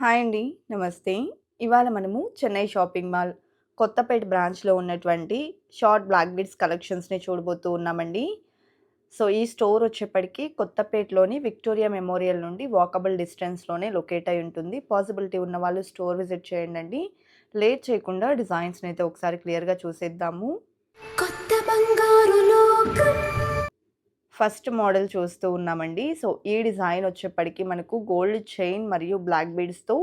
Hi అండి. నమస్తే. ఇవాళ మనము చెన్నై షాపింగ్ మాల్ కొత్తపేట బ్రాంచ్‌లో ఉన్నటువంటి షార్ట్ బ్లాక్ బీడ్స్ కలెక్షన్స్‌ని చూడబోతూ ఉన్నామండి. సో, ఈ స్టోర్ వచ్చేప్పటికి కొత్తపేటలోని విక్టోరియా మెమోరియల్ నుండి వాకబుల్ డిస్టెన్స్‌లోనే లొకేట్ అయి ఉంటుంది. పాసిబిలిటీ ఉన్న వాళ్ళు స్టోర్ విజిట్ చేయండండి. లేట్ చేయకుండా డిజైన్స్‌ని అయితే ఒకసారి క్లియర్‌గా చూసేద్దాము. కొత్త బంగారు లోకం ఫస్ట్ మోడల్ చూస్తూ ఉన్నామండి. సో, ఈ డిజైన్ వచ్చేప్పటికి మనకు గోల్డ్ చైన్ మరియు బ్లాక్ బీడ్స్‌తో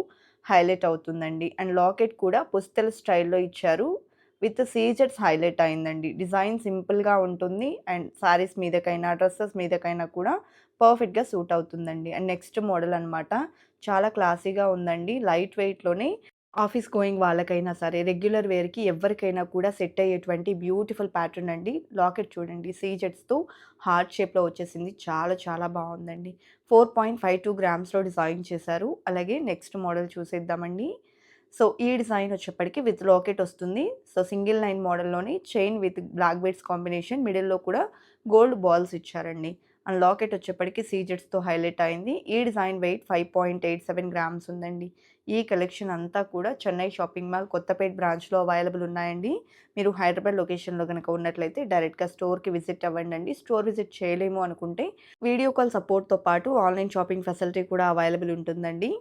హైలైట్ అవుతుందండి. అండ్ లాకెట్ కూడా పుస్తల స్టైల్‌లో ఇచ్చారు. విత్ సీజెట్స్ హైలైట్ అయిందండి. డిజైన్ సింపుల్‌గా ఉంటుంది. అండ్ శారీస్ మీదకైనా, డ్రెస్సెస్ మీదకైనా కూడా పర్ఫెక్ట్‌గా సూట్ అవుతుందండి. అండ్ నెక్స్ట్ మోడల్ అనమాట. చాలా క్లాసీగా ఉందండి. లైట్ వెయిట్‌లోనే ఆఫీస్ గోయింగ్ వాళ్ళకైనా సరే, రెగ్యులర్ వేర్‌కి ఎవరికైనా కూడా సెట్ అయ్యేటువంటి బ్యూటిఫుల్ ప్యాటర్న్ అండి. లాకెట్ చూడండి సీజెట్స్‌తో హార్ట్ షేప్‌లో వచ్చేసింది. చాలా చాలా బాగుందండి ఫోర్ పాయింట్ ఫైవ్ టూ గ్రామ్స్‌లో డిజైన్ చేశారు. అలాగే నెక్స్ట్ మోడల్ చూసేద్దామండి. సో, ఈ డిజైన్ వచ్చేప్పటికి విత్ లాకెట్ వస్తుంది. So, single line మోడల్‌లోని chain with black beads combination మిడిల్‌లో కూడా గోల్డ్ బాల్స్ ఇచ్చారండి. అండ్ లాకెట్ వచ్చేప్పటికి సీజెట్స్‌తో హైలైట్ అయింది. ఈ డిజైన్ వెయిట్ 5.87 గ్రామ్స్ ఉందండి. ఈ కలెక్షన్ అంతా కూడా చెన్నై షాపింగ్ మాల్ కొత్తపేట బ్రాంచ్‌లో అవైలబుల్ ఉన్నాయండి. మీరు హైదరాబాద్ లొకేషన్‌లో కనుక ఉన్నట్లయితే డైరెక్ట్‌గా స్టోర్‌కి విజిట్ అవ్వండండి. స్టోర్ విజిట్ చేయలేము అనుకుంటే వీడియో కాల్ సపోర్ట్‌తో పాటు ఆన్‌లైన్ షాపింగ్ ఫెసిలిటీ కూడా అవైలబుల్ ఉంటుందండి.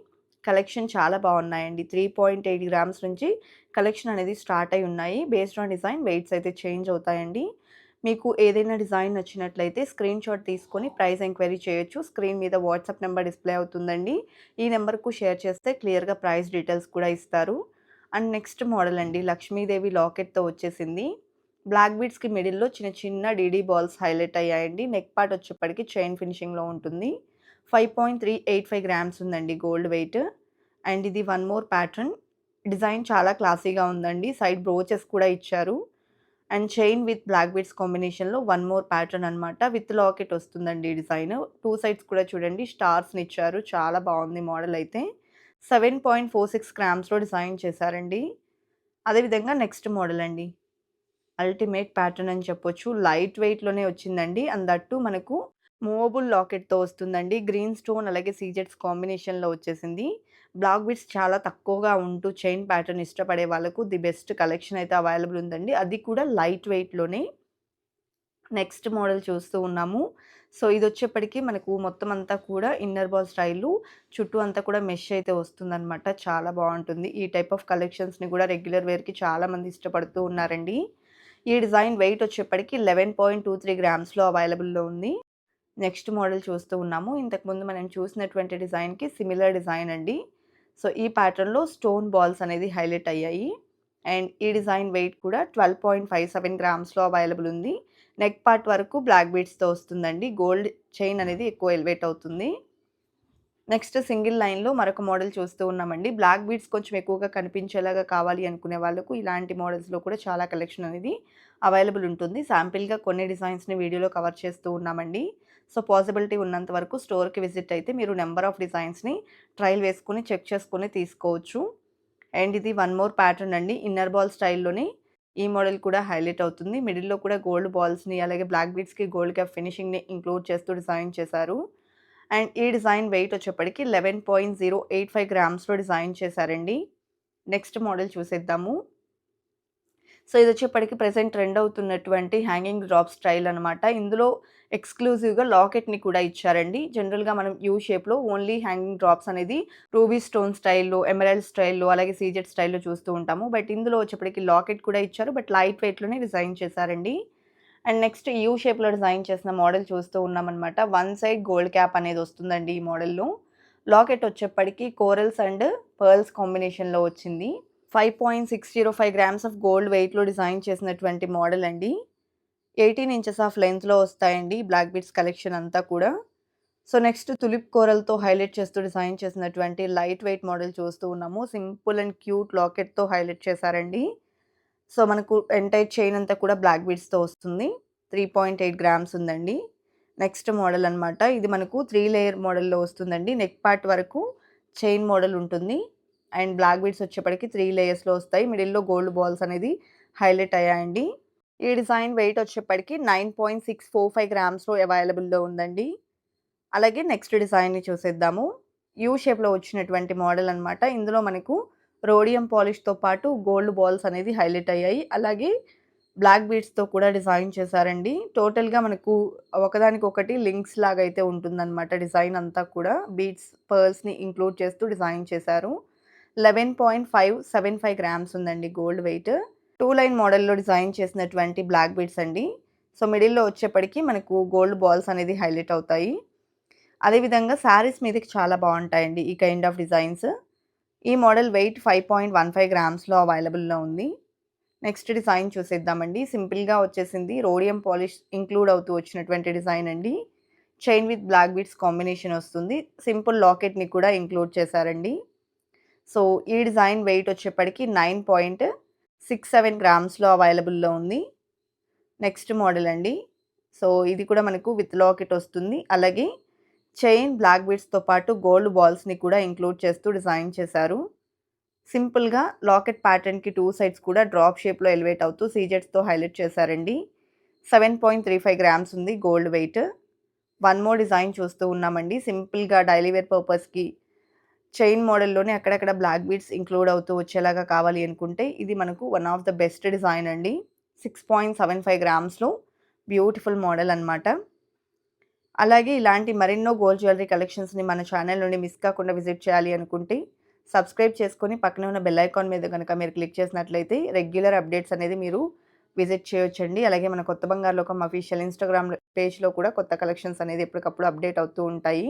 కలెక్షన్ చాలా బాగున్నాయండి త్రీ పాయింట్ ఎయిట్ గ్రామ్స్ నుంచి కలెక్షన్ అనేది స్టార్ట్ అయి ఉన్నాయి. బేస్డ్ ఆన్ డిజైన్ వెయిట్స్ అయితే చేంజ్ అవుతాయండి. మీకు ఏదైనా డిజైన్ నచ్చినట్లయితే స్క్రీన్‌షాట్ తీసుకొని ప్రైస్ ఎంక్వైరీ చేయొచ్చు. స్క్రీన్ మీద వాట్సాప్ నెంబర్ డిస్‌ప్లే అవుతుందండి. ఈ నెంబర్కు షేర్ చేస్తే క్లియర్‌గా ప్రైస్ డీటెయిల్స్ కూడా ఇస్తారు. అండ్ నెక్స్ట్ మోడల్ అండి. లక్ష్మీదేవి లాకెట్‌తో వచ్చేసింది. బ్లాక్ బీడ్స్‌కి మిడిల్‌లో చిన్న చిన్న డీడీ బాల్స్ హైలైట్ అయ్యాయండి. నెక్ పార్ట్ వచ్చేప్పటికి చైన్ ఫినిషింగ్‌లో ఉంటుంది. 5.385 గ్రామ్స్ ఉందండి గోల్డ్ వెయిట్. అండ్ ఇది వన్ మోర్ ప్యాటర్న్. డిజైన్ చాలా క్లాసీగా ఉందండి. సైడ్ బ్రోచెస్ కూడా ఇచ్చారు. And chain with black beads కాంబినేషన్‌లో వన్ మోర్ ప్యాటర్న్ అనమాట. విత్ లాకెట్ వస్తుందండి ఈ డిజైన్. టూ సైడ్స్ కూడా చూడండి స్టార్స్‌ని ఇచ్చారు. చాలా బాగుంది మోడల్ అయితే. 7.46 గ్రామ్స్‌లో డిజైన్ చేశారండి. అదేవిధంగా నెక్స్ట్ మోడల్ అండి. అల్టిమేట్ ప్యాటర్న్ అని చెప్పొచ్చు. లైట్ వెయిట్‌లోనే వచ్చిందండి. అండ్ దట్ మనకు మూవబుల్ లాకెట్‌తో వస్తుందండి. గ్రీన్ స్టోన్ అలాగే సీజెట్స్ కాంబినేషన్‌లో వచ్చేసింది. బ్లాక్ బిట్స్ చాలా తక్కువగా ఉంటూ చైన్ ప్యాటర్న్ ఇష్టపడే వాళ్ళకు ది బెస్ట్ కలెక్షన్ అయితే అవైలబుల్ ఉందండి. అది కూడా లైట్ వెయిట్‌లోనే. నెక్స్ట్ మోడల్ చూస్తూ ఉన్నాము. సో, ఇది వచ్చేప్పటికీ మనకు మొత్తం అంతా కూడా ఇన్నర్ బాల్ స్టైలు చుట్టూ అంతా కూడా మెష్ అయితే వస్తుందనమాట. చాలా బాగుంటుంది ఈ టైప్ ఆఫ్ కలెక్షన్స్‌ని కూడా రెగ్యులర్ వేర్‌కి చాలామంది ఇష్టపడుతూ ఉన్నారండి. ఈ డిజైన్ వెయిట్ వచ్చేప్పటికి 11.23 గ్రామ్స్‌లో అవైలబుల్‌లో ఉంది. నెక్స్ట్ మోడల్ చూస్తూ ఉన్నాము. ఇంతకుముందు మనం చూసినటువంటి డిజైన్‌కి సిమిలర్ డిజైన్ అండి. సో, ఈ ప్యాటర్న్‌లో స్టోన్ బాల్స్ అనేది హైలైట్ అయ్యాయి. అండ్ ఈ డిజైన్ వెయిట్ కూడా 12.57 గ్రామ్స్‌లో అవైలబుల్ ఉంది. నెక్ పార్ట్ వరకు బ్లాక్ బీడ్స్‌తో వస్తుందండి. గోల్డ్ చైన్ అనేది ఎక్కువ ఎలివేట్ అవుతుంది. నెక్స్ట్ సింగిల్ లైన్‌లో మరొక మోడల్ చూస్తూ ఉన్నామండి. బ్లాక్ బీడ్స్ కొంచెం ఎక్కువగా కనిపించేలాగా కావాలి అనుకునే వాళ్ళకు ఇలాంటి మోడల్స్‌లో కూడా చాలా కలెక్షన్ అనేది అవైలబుల్ ఉంటుంది. శాంపిల్‌గా కొన్ని డిజైన్స్‌ని వీడియోలో కవర్ చేస్తూ ఉన్నామండి. సో, పాసిబిలిటీ ఉన్నంత వరకు స్టోర్‌కి విజిట్ అయితే మీరు నెంబర్ ఆఫ్ డిజైన్స్‌ని ట్రయల్ వేసుకొని చెక్ చేసుకొని తీసుకోవచ్చు. అండ్ ఇది వన్ మోర్ ప్యాటర్న్ అండి. ఇన్నర్ బాల్ స్టైల్లోని ఈ మోడల్ కూడా హైలైట్ అవుతుంది. మిడిల్‌లో కూడా గోల్డ్ బాల్స్‌ని అలాగే బ్లాక్ బీడ్స్‌కి గోల్డ్ క్యాప్ ఫినిషింగ్‌ని ఇంక్లూడ్ చేస్తూ డిజైన్ చేశారు. అండ్ ఈ డిజైన్ వెయిట్ వచ్చేప్పటికి 11.085 గ్రామ్స్‌లో డిజైన్ చేశారండి. నెక్స్ట్ మోడల్ చూసేద్దాము. సో, ఇదొచ్చేప్పటికి ప్రజెంట్ ట్రెండ్ అవుతున్నటువంటి హ్యాంగింగ్ డ్రాప్ స్టైల్ అనమాట. ఇందులో ఎక్స్‌క్లూజివ్‌గా లాకెట్‌ని కూడా ఇచ్చారండి. జనరల్‌గా మనం యూ షేప్‌లో ఓన్లీ హ్యాంగింగ్ డ్రాప్స్ అనేది రూబీ స్టోన్ స్టైల్‌లో, ఎమరాల్డ్ స్టైల్‌లో అలాగే సీజెట్ స్టైల్‌లో చూస్తూ ఉంటాము. బట్ ఇందులో వచ్చేప్పటికి లాకెట్ కూడా ఇచ్చారు. బట్ లైట్ వెయిట్‌లోనే డిజైన్ చేశారండి. అండ్ నెక్స్ట్ యూ షేప్‌లో డిజైన్ చేసిన మోడల్ చూస్తూ ఉన్నామన్నమాట వన్ సైడ్ గోల్డ్ క్యాప్ అనేది వస్తుందండి ఈ మోడల్‌లో. లాకెట్ వచ్చేప్పటికి కోరల్స్ అండ్ పర్ల్స్ కాంబినేషన్‌లో వచ్చింది. 5.605 గ్రామ్స్ ఆఫ్ గోల్డ్ వెయిట్‌లో డిజైన్ చేసినటువంటి మోడల్ అండి. 18 ఇంచెస్ ఆఫ్ లెంత్లో వస్తాయండి బ్లాక్ బీట్స్ కలెక్షన్ అంతా కూడా. సో, నెక్స్ట్ తులిప్ కోరల్‌తో హైలైట్ చేస్తూ డిజైన్ చేసినటువంటి లైట్ వెయిట్ మోడల్ చూస్తూ ఉన్నాము. సింపుల్ అండ్ క్యూట్ లాకెట్‌తో హైలైట్ చేశారండి. సో, మనకు ఎంటైర్ చైన్ అంతా కూడా బ్లాక్ బీడ్స్‌తో వస్తుంది. 3.8 గ్రామ్స్ ఉందండి. నెక్స్ట్ మోడల్ అనమాట. ఇది మనకు త్రీ లేయర్ మోడల్‌లో వస్తుందండి. నెక్ పార్ట్ వరకు చైన్ మోడల్ ఉంటుంది. అండ్ బ్లాక్ బీడ్స్ వచ్చేప్పటికి త్రీ లేయర్స్‌లో వస్తాయి. మిడిల్‌లో గోల్డ్ బాల్స్ అనేది హైలైట్ అయ్యాయండి. ఈ డిజైన్ వెయిట్ వచ్చేప్పటికి 9.645 గ్రామ్స్‌లో అవైలబుల్‌లో ఉందండి. అలాగే నెక్స్ట్ డిజైన్‌ని చూసేద్దాము. యూ షేప్‌లో వచ్చినటువంటి మోడల్ అనమాట. ఇందులో మనకు రోడియం పాలిష్‌తో పాటు గోల్డ్ బాల్స్ అనేది హైలైట్ అయ్యాయి. అలాగే బ్లాక్ బీడ్స్‌తో కూడా డిజైన్ చేశారండి. టోటల్‌గా మనకు ఒకదానికొకటి లింక్స్ లాగా అయితే ఉంటుందనమాట డిజైన్ అంతా కూడా. బీడ్స్, పర్ల్స్‌ని ఇంక్లూడ్ చేస్తూ డిజైన్ చేశారు. 11.575 గ్రామ్స్ ఉందండి గోల్డ్ వెయిట్. టూ లైన్ మోడల్‌లో డిజైన్ చేసినటువంటి బ్లాక్ బీడ్స్ అండి. సో, మిడిల్‌లో వచ్చేప్పటికి మనకు గోల్డ్ బాల్స్ అనేది హైలైట్ అవుతాయి. అదేవిధంగా శారీస్ మీదకి చాలా బాగుంటాయండి ఈ కైండ్ ఆఫ్ డిజైన్స్. ఈ మోడల్ వెయిట్ 5.15 గ్రామ్స్‌లో అవైలబుల్‌లో ఉంది. నెక్స్ట్ డిజైన్ చూసేద్దామండి. సింపుల్‌గా వచ్చేసింది. రోడియం పాలిష్ ఇంక్లూడ్ అవుతూ వచ్చినటువంటి డిజైన్ అండి. Chain with black beads combination వస్తుంది. సింపుల్ లాకెట్‌ని కూడా ఇంక్లూడ్ చేశారండి. సో, ఈ డిజైన్ వెయిట్ వచ్చేప్పటికి 9.67 గ్రామ్స్‌లో అవైలబుల్‌లో ఉంది. నెక్స్ట్ మోడల్ అండి. సో, ఇది కూడా మనకు విత్ లాకెట్ వస్తుంది. అలాగే చైన్, బ్లాక్ బీడ్స్‌తో పాటు గోల్డ్ బాల్స్‌ని కూడా ఇంక్లూడ్ చేస్తూ డిజైన్ చేశారు. సింపుల్‌గా లాకెట్ ప్యాటర్న్‌కి టూ సైడ్స్ కూడా డ్రాప్ షేప్‌లో ఎలివేట్ అవుతూ సీజెట్స్‌తో హైలైట్ చేశారండి. 7.35 గ్రామ్స్ ఉంది gold weight. One more design చూస్తూ ఉన్నామండి. సింపుల్‌గా డైలీ వేర్ పర్పస్‌కి చైన్ మోడల్‌లోనే అక్కడక్కడ బ్లాక్ బీడ్స్ ఇంక్లూడ్ అవుతూ వచ్చేలాగా కావాలి అనుకుంటే ఇది మనకు one of the best design అండి. 6.75 గ్రామ్స్‌లో బ్యూటిఫుల్ మోడల్ అనమాట. అలాగే ఇలాంటి మరెన్నో గోల్డ్ జ్యువెలరీ కలెక్షన్స్‌ని మన ఛానల్ నుండి మిస్ కాకుండా విజిట్ చేయాలి అనుకుంటే సబ్స్క్రైబ్ చేసుకొని పక్కనే ఉన్న బెల్ ఐకాన్ మీద కనుక మీరు క్లిక్ చేసినట్లయితే రెగ్యులర్ అప్డేట్స్ అనేది మీరు విజిట్ చేయొచ్చండి. అలాగే మన కొత్త బంగారు లోకం అఫీషియల్ ఇన్‌స్టాగ్రామ్ పేజ్‌లో కూడా కొత్త కలెక్షన్స్ అనేది ఎప్పటికప్పుడు అప్డేట్ అవుతూ ఉంటాయి.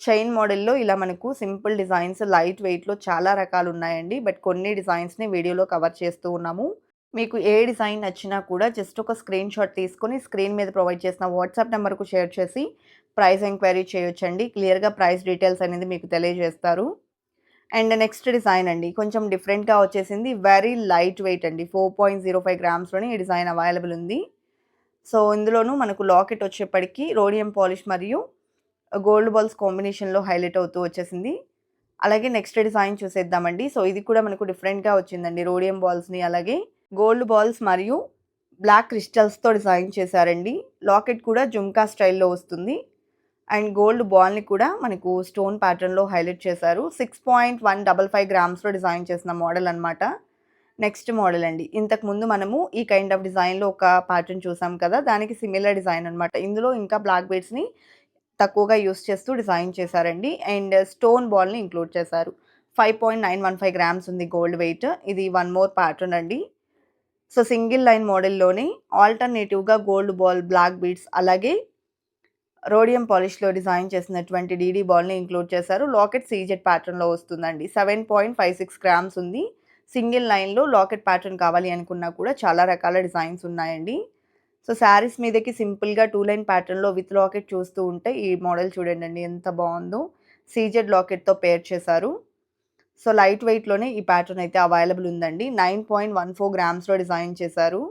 చైన్ మోడల్‌లో ఇలా మనకు సింపుల్ డిజైన్స్ లైట్ వెయిట్‌లో చాలా రకాలు ఉన్నాయండి. బట్ కొన్ని డిజైన్స్‌ని వీడియోలో కవర్ చేస్తూ ఉన్నాము. మీకు ఏ డిజైన్ నచ్చినా కూడా జస్ట్ ఒక స్క్రీన్ షాట్ తీసుకొని స్క్రీన్ మీద ప్రొవైడ్ చేసిన వాట్సాప్ నెంబర్‌కు షేర్ చేసి ప్రైస్ ఎంక్వైరీ చేయొచ్చండి. క్లియర్‌గా ప్రైస్ డీటెయిల్స్ అనేది మీకు తెలియజేస్తారు. అండ్ నెక్స్ట్ డిజైన్ అండి. కొంచెం డిఫరెంట్‌గా వచ్చేసింది. వెరీ లైట్ వెయిట్ అండి. 4.05 గ్రామ్స్‌లోనే ఈ డిజైన్ అవైలబుల్ ఉంది. సో, ఇందులోనూ మనకు లాకెట్ వచ్చేప్పటికి రోడియం పాలిష్ మరియు గోల్డ్ బాల్స్ కాంబినేషన్‌లో హైలైట్ అవుతూ వచ్చేసింది. అలాగే నెక్స్ట్ డిజైన్ చూసేద్దామండి. సో, ఇది కూడా మనకు డిఫరెంట్‌గా వచ్చిందండి. రోడియం బాల్స్‌ని అలాగే గోల్డ్ బాల్స్ మరియు బ్లాక్ క్రిస్టల్స్‌తో డిజైన్ చేశారండి. లాకెట్ కూడా జుమ్కా స్టైల్‌లో వస్తుంది. అండ్ గోల్డ్ బాల్‌ని కూడా మనకు స్టోన్ ప్యాటర్న్‌లో హైలైట్ చేశారు. 6.155 గ్రామ్స్‌లో డిజైన్ చేసిన మోడల్ అనమాట. నెక్స్ట్ మోడల్ అండి. ఇంతకుముందు మనము ఈ కైండ్ ఆఫ్ డిజైన్‌లో ఒక ప్యాటర్న్ చూసాం కదా! దానికి సిమిలర్ డిజైన్ అనమాట. ఇందులో ఇంకా బ్లాక్ బీడ్స్‌ని తక్కువగా యూజ్ చేస్తూ డిజైన్ చేశారండి. అండ్ స్టోన్ బాల్‌ని ఇంక్లూడ్ చేశారు. 5.915 గ్రామ్స్ ఉంది గోల్డ్ వెయిట్. ఇది వన్ మోర్ ప్యాటర్న్ అండి. సో, సింగిల్ లైన్ మోడల్‌లోనే ఆల్టర్‌నేటివ్‌గా గోల్డ్ బాల్, బ్లాక్ బీడ్స్ అలాగే రోడియం పాలిష్‌లో డిజైన్ చేసినటువంటి డీడీ బాల్‌ని ఇంక్లూడ్ చేశారు. లాకెట్ సీజెడ్ ప్యాటర్న్‌లో వస్తుందండి. 7.56 గ్రామ్స్ ఉంది. సింగిల్ లైన్‌లో లాకెట్ ప్యాటర్న్ కావాలి అనుకున్నా కూడా చాలా రకాల డిజైన్స్ ఉన్నాయండి. సో, శారీస్ మీదకి సింపుల్‌గా టూ లైన్ ప్యాటర్న్‌లో విత్ లాకెట్ చూస్తూ ఉంటే ఈ మోడల్ చూడండి ఎంత బాగుందో సీజెడ్ లాకెట్‌తో పేర్ చేశారు. సో, లైట్ వెయిట్‌లోనే ఈ ప్యాటర్న్ అయితే అవైలబుల్ ఉందండి. 9.14 గ్రామ్స్‌లో డిజైన్ చేశారు.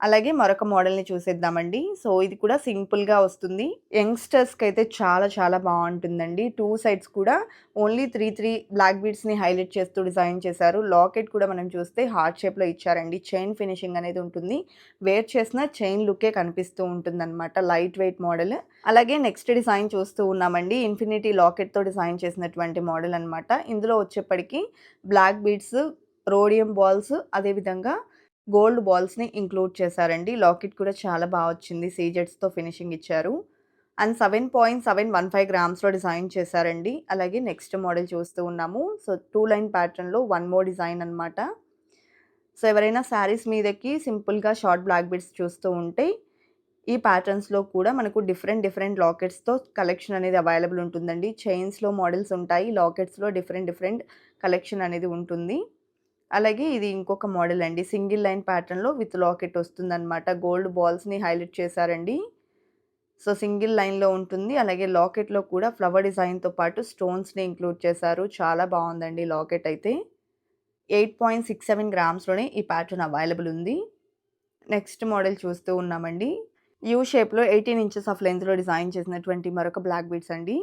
అలాగే మరొక మోడల్‌ని చూసేద్దామండి. సో, ఇది కూడా సింపుల్‌గా వస్తుంది. యంగ్స్టర్స్కి అయితే చాలా చాలా బాగుంటుందండి టూ సైడ్స్ కూడా ఓన్లీ 3, 3 బ్లాక్ బీడ్స్‌ని హైలైట్ చేస్తూ డిజైన్ చేశారు. లాకెట్ కూడా మనం చూస్తే హార్ట్ షేప్‌లో ఇచ్చారండి. చైన్ ఫినిషింగ్ అనేది ఉంటుంది. వేర్ చేసిన చైన్ లుకే కనిపిస్తూ ఉంటుందన్నమాట. Light weight model. అలాగే నెక్స్ట్ డిజైన్ చూస్తూ ఉన్నామండి. ఇన్ఫినిటీ లాకెట్‌తో డిజైన్ చేసినటువంటి మోడల్ అనమాట. ఇందులో వచ్చేప్పటికి బ్లాక్ బీడ్స్, రోడియం బాల్స్ అదేవిధంగా గోల్డ్ బాల్స్‌ని ఇంక్లూడ్ చేశారండి. లాకెట్ కూడా చాలా బాగా వచ్చింది. సీజెట్స్తో ఫినిషింగ్ ఇచ్చారు. అండ్ 7.715 గ్రామ్స్‌లో డిజైన్ చేశారండి. అలాగే నెక్స్ట్ మోడల్ చూస్తూ ఉన్నాము. సో, టూ లైన్ ప్యాటర్న్‌లో వన్ మోర్ డిజైన్ అనమాట. సో, ఎవరైనా శారీస్ మీదకి సింపుల్‌గా షార్ట్ బ్లాక్ బిట్స్ చూస్తూ ఉంటే ఈ ప్యాటర్న్స్‌లో కూడా మనకు డిఫరెంట్ డిఫరెంట్ లాకెట్స్‌తో కలెక్షన్ అనేది అవైలబుల్ ఉంటుందండి. చైన్స్‌లో మోడల్స్ ఉంటాయి. లాకెట్స్‌లో డిఫరెంట్ డిఫరెంట్ కలెక్షన్ అనేది ఉంటుంది. అలాగే ఇది ఇంకొక మోడల్ అండి. సింగిల్ లైన్ ప్యాటర్న్‌లో విత్ లాకెట్ వస్తుందన్నమాట. గోల్డ్ బాల్స్‌ని హైలైట్ చేశారండి. సో, సింగిల్ లైన్‌లో ఉంటుంది. అలాగే లాకెట్‌లో కూడా ఫ్లవర్ డిజైన్‌తో పాటు స్టోన్స్‌ని ఇంక్లూడ్ చేశారు. చాలా బాగుందండి లాకెట్ అయితే. 8.67 గ్రామ్స్‌లోనే ఈ ప్యాటర్న్ అవైలబుల్ ఉంది. నెక్స్ట్ మోడల్ చూస్తూ ఉన్నామండి. యూ షేప్‌లో 18 ఇంచెస్ ఆఫ్ లెంత్లో డిజైన్ చేసినటువంటి మరొక బ్లాక్ బీడ్స్ అండి.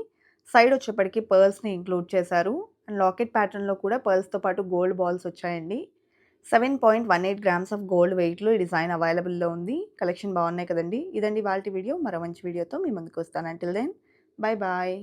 సైడ్ వచ్చేప్పటికి పర్ల్స్‌ని ఇంక్లూడ్ చేశారు. అండ్ లాకెట్ ప్యాటర్న్‌లో కూడా పర్ల్స్‌తో పాటు గోల్డ్ బాల్స్ వచ్చాయండి. 7.18 గ్రామ్స్ ఆఫ్ గోల్డ్ వెయిట్‌లో ఈ డిజైన్ అవైలబుల్‌లో ఉంది. కలెక్షన్ బాగున్నాయి కదండి ఇదండి వాళ్ళ వీడియో. మరో మంచి వీడియోతో మీ ముందుకు వస్తాను. Until then bye bye.